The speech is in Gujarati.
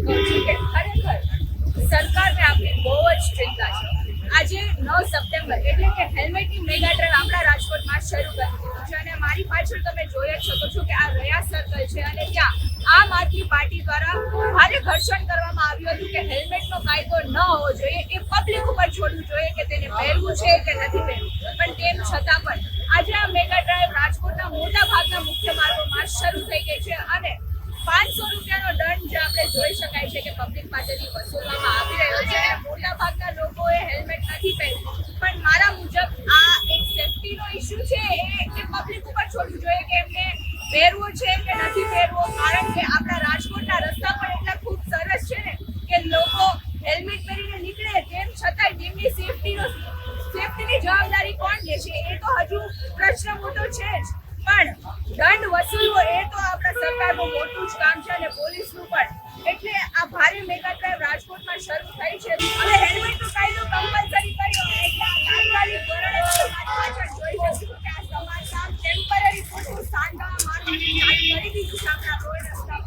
પણ છું કે ખરેખર સરકારને આપણી બહુ જ ચિંતા છે આજે નવ સપ્ટેમ્બર એટલે કે હેલ્મેટની મેગા ડ્રાઈવ આપણા રાજકોટમાં શરૂ કરી દીધું છે અને મારી પાછળ તમે જોઈ જ શકો છો કે આ રયા સર્કલ છે અને ત્યાં આમ આદમી પાર્ટી દ્વારા ભારે ઘર્ષણ કરવામાં આવ્યું હતું કે હેલ્મેટનો કાયદો ન હોવો જોઈએ એ પબ્લિક ઉપર છોડવું જોઈએ કે તેને પહેરવું છે કે નથી પહેરવું પણ તેમ છતાં પણ આજે આ મેગા ડ્રાઈવ રાજકોટના મોટા ભાગના મુખ્ય માર્ગોમાં શરૂ થઈ ગઈ છે અને પાંચસો રૂપિયાનો દંડ જે આપણે જોઈ શકાય છે કે પબ્લિક પાસેથી વસૂલવામાં આવી રહ્યો છે. અને મોટા લોકોએ હેલ્મેટ નથી પહેર્યું પણ મારા મુજબ આ એક સેફટીનો ઇસ્યુ છે એ એ પબ્લિક ઉપર છોડવું જોઈએ કે એમને પહેરવો છે કે નથી પહેરવો. કારણ કે આપણા રાજકોટના રસ્તા પણ એટલા ખૂબ સરસ છે ને કે લોકો હેલ્મેટ પહેરીને નીકળે, તેમ છતાંય તેમની સેફટીનો સેફટીની જવાબદારી કોણ લે છે એ તો હજુ પ્રશ્ન મોટો છે જ. પણ દંડ વસૂલવો એ તો પ્રકારનું મોટું જ કામ છે અને પોલીસનું પણ. એટલે આ ભારે મેગા ડ્રાઈવ રાજકોટમાં શરૂ થઈ છે. અને હેલ્મેટનો કાયદો કમ્પલસરી કર્યો એટલે તાત્કાલિક ધોરણે પાછળ જોઈ કે આ સમાચાર ટેમ્પરરી પૂરતું સાંધવા મારું ચાલુ કરી દીધું છે આપણા રોડ રસ્તા